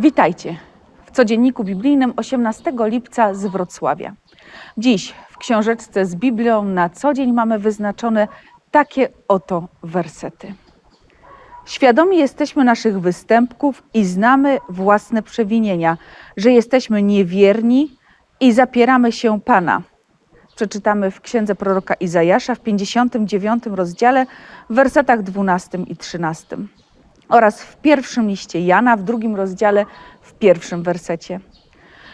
Witajcie w codzienniku biblijnym 18 lipca z Wrocławia. Dziś w książeczce z Biblią na co dzień mamy wyznaczone takie oto wersety. Świadomi jesteśmy naszych występków i znamy własne przewinienia, że jesteśmy niewierni i zapieramy się Pana. Przeczytamy w księdze proroka Izajasza w 59 rozdziale w wersetach 12 i 13 oraz w pierwszym liście Jana w drugim rozdziale w pierwszym wersecie.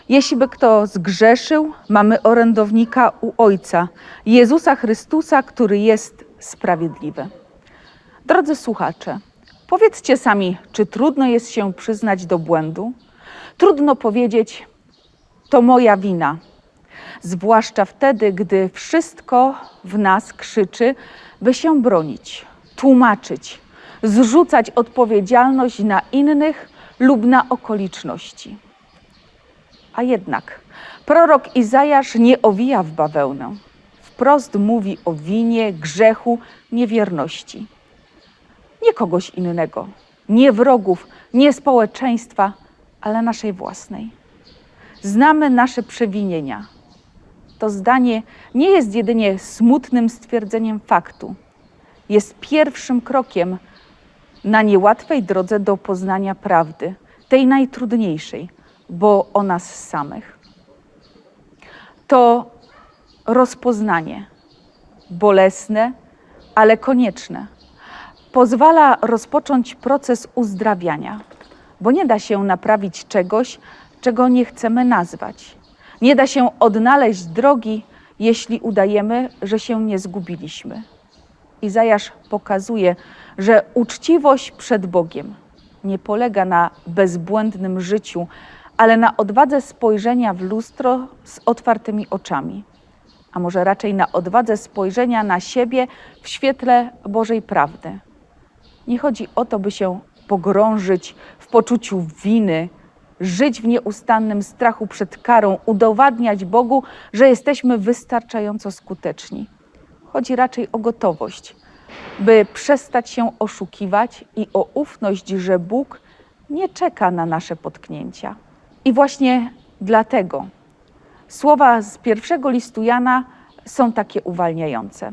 Jeśli by kto zgrzeszył, mamy orędownika u Ojca, Jezusa Chrystusa, który jest sprawiedliwy. Drodzy słuchacze, powiedzcie sami, czy trudno jest się przyznać do błędu? Trudno powiedzieć, to moja wina. Zwłaszcza wtedy, gdy wszystko w nas krzyczy, by się bronić, tłumaczyć, zrzucać odpowiedzialność na innych lub na okoliczności. A jednak prorok Izajasz nie owija w bawełnę. Wprost mówi o winie, grzechu, niewierności. Nie kogoś innego, nie wrogów, nie społeczeństwa, ale naszej własnej. Znamy nasze przewinienia. To zdanie nie jest jedynie smutnym stwierdzeniem faktu. Jest pierwszym krokiem na niełatwej drodze do poznania prawdy, tej najtrudniejszej, bo o nas samych. To rozpoznanie, bolesne, ale konieczne, pozwala rozpocząć proces uzdrawiania, bo nie da się naprawić czegoś, czego nie chcemy nazwać. Nie da się odnaleźć drogi, jeśli udajemy, że się nie zgubiliśmy. Izajasz pokazuje, że uczciwość przed Bogiem nie polega na bezbłędnym życiu, ale na odwadze spojrzenia w lustro z otwartymi oczami, a może raczej na odwadze spojrzenia na siebie w świetle Bożej prawdy. Nie chodzi o to, by się pogrążyć w poczuciu winy, żyć w nieustannym strachu przed karą, udowadniać Bogu, że jesteśmy wystarczająco skuteczni. Chodzi raczej o gotowość, by przestać się oszukiwać i o ufność, że Bóg nie czeka na nasze potknięcia. I właśnie dlatego słowa z pierwszego listu Jana są takie uwalniające.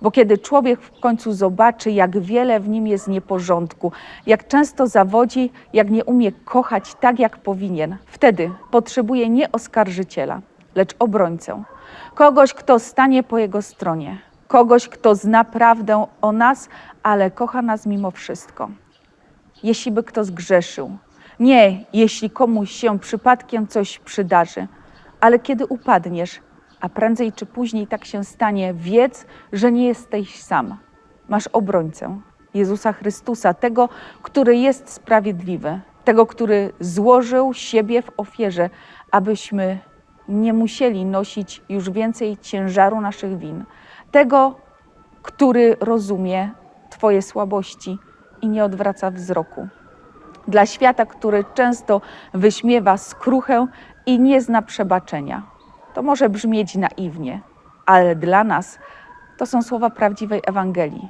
Bo kiedy człowiek w końcu zobaczy, jak wiele w nim jest nieporządku, jak często zawodzi, jak nie umie kochać tak, jak powinien, wtedy potrzebuje nie oskarżyciela, lecz obrońcę. Kogoś, kto stanie po jego stronie, kogoś, kto zna prawdę o nas, ale kocha nas mimo wszystko. Jeśli by kto zgrzeszył, nie jeśli komuś się przypadkiem coś przydarzy, ale kiedy upadniesz, a prędzej czy później tak się stanie, wiedz, że nie jesteś sam. Masz obrońcę, Jezusa Chrystusa, tego, który jest sprawiedliwy, tego, który złożył siebie w ofierze, abyśmy nie musieli nosić już więcej ciężaru naszych win. Tego, który rozumie Twoje słabości i nie odwraca wzroku. Dla świata, który często wyśmiewa skruchę i nie zna przebaczenia. To może brzmieć naiwnie, ale dla nas to są słowa prawdziwej Ewangelii.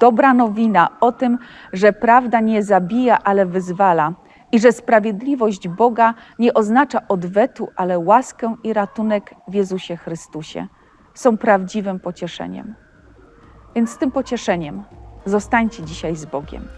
Dobra nowina o tym, że prawda nie zabija, ale wyzwala i że sprawiedliwość Boga nie oznacza odwetu, ale łaskę i ratunek w Jezusie Chrystusie są prawdziwym pocieszeniem. Więc z tym pocieszeniem zostańcie dzisiaj z Bogiem.